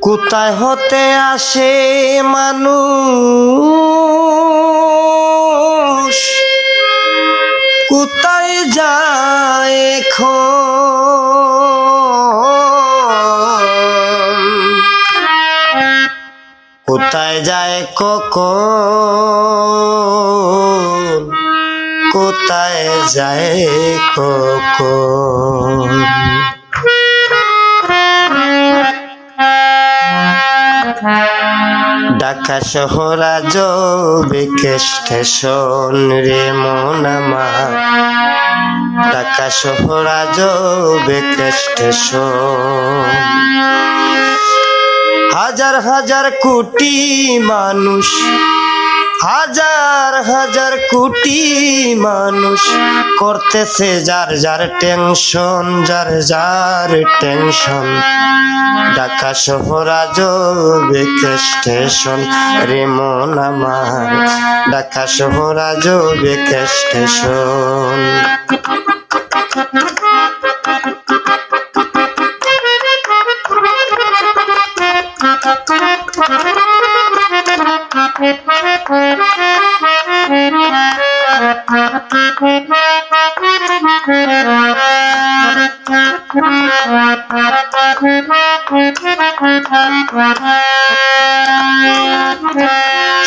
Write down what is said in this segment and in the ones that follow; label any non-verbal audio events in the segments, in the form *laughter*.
কোথায় হতে আসে মানুষ? কোথায় যায় কোথায় যায় কখন? কোথায় যায় কখন? ঢাকা শহর আজ স্টেশন রে মন আমার। ঢাকা শহর আজ স্টেশন। হাজার হাজার কোটি মানুষ হাজার হাজার কোটি মানুষ করতেছে যার যার টেনশন, যার যার টেনশন। ঢাকা শহর আজ স্টেশন রে মন আমার ঢাকা শহর আজ স্টেশন *laughs*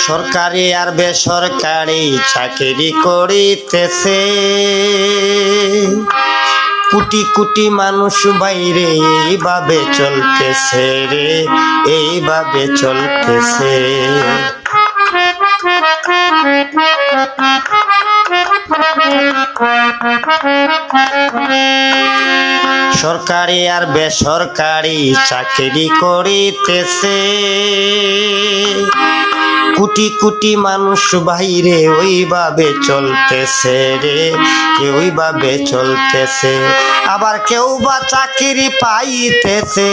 সরকারি আর বেসরকারি চাকরি করিতেছে। কোটি কোটি মানুষ বাইরে এইভাবে চলতেছে রে এইভাবে চলতেছে। সরকারি আর বেসরকারি চাকরি করিতেছে। কোটি কোটি মানুষ বাইরে ওইভাবে চলতেছে রে ওইভাবে চলতেছে? আবার কেউ বা চাকরি পাইতেছে,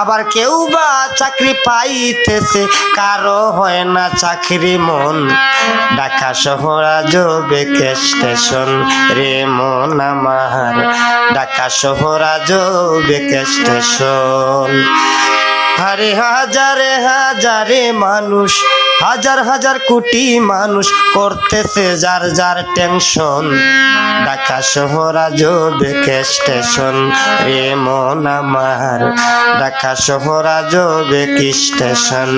আবার কেউ বা চাকরি পাইতেছে, কারও হয় না চাকরি মন। ঢাকা শহর আজ স্টেশন রে মন আমার। ঢাকা শহর আজ স্টেশন। আরে হাজারে হাজারে মানুষ, হাজার হাজার কোটি মানুষ করতেছে যার যার টেনশন ঢাকা শহর আজ স্টেশন রে মন আমার। ঢাকা শহর আজ স্টেশন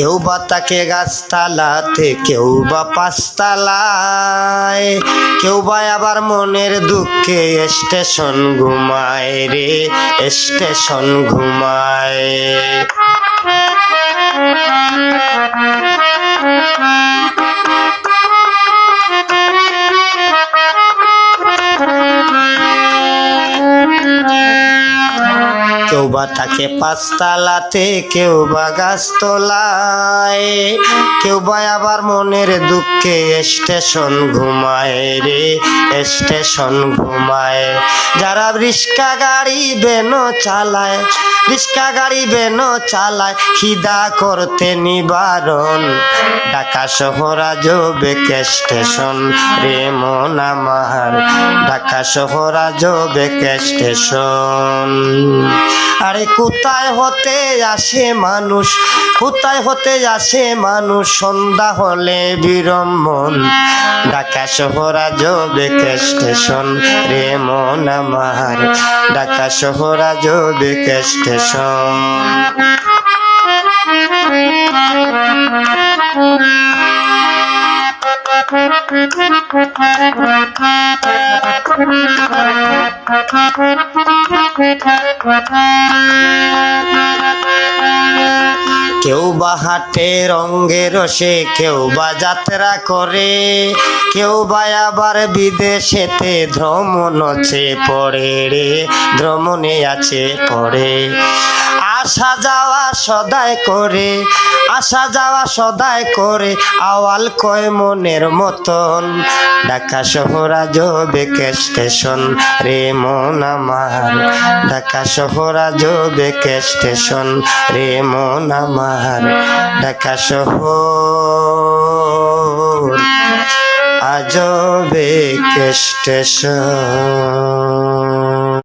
কেউ বা তাকে গাছতালাতে, কেউ বা পাঁচতালায়। কেউ বা আবার মনের দুঃখে স্টেশন ঘুমায় রে, স্টেশন ঘুমায়। Thank বা থাকে পাঁচতলাতে কেউ বা গাছতলায়। কেউ বা আবার মনের দুঃখে স্টেশন ঘুমায় রে, স্টেশন ঘুমায়। যারা রিক্সা, গাড়ি বেন চালায়, রিক্সা, গাড়ি বেন চালায়, খিদা করতে নিবারণ। ঢাকা শহর আজ বেকে স্টেশন রে মন আমার। ঢাকা শহর আজ বেকে স্টেশন। আরে কোথায় হতে আসে মানুষ? কোথায় হতে আসে মানুষ? সন্ধ্যা হলে বিড়ম্বন। ঢাকা শহর আজ বেকে স্টেশন রে মন আমার। ঢাকা শহর আজ বেকে স্টেশন। কেউ বা হাটে রঙ্গে রসে, কেউ বা যাত্রা করে, কেউ বা আবার বিদেশেতে ভ্রমণ আছে, পড়ে রে, ভ্রমণে আছে, পড়ে। আসা যাওয়া সদায় করে আসা যাওয়া সদায় করে, আওয়াল কয় মনের মতন। ঢাকা শহর আজ বেকে স্টেশন রে মন আমার। ঢাকা শহর আজ বেকে স্টেশন রে মন আমার। ঢাকা শহর আজ বেকে স্টেশন।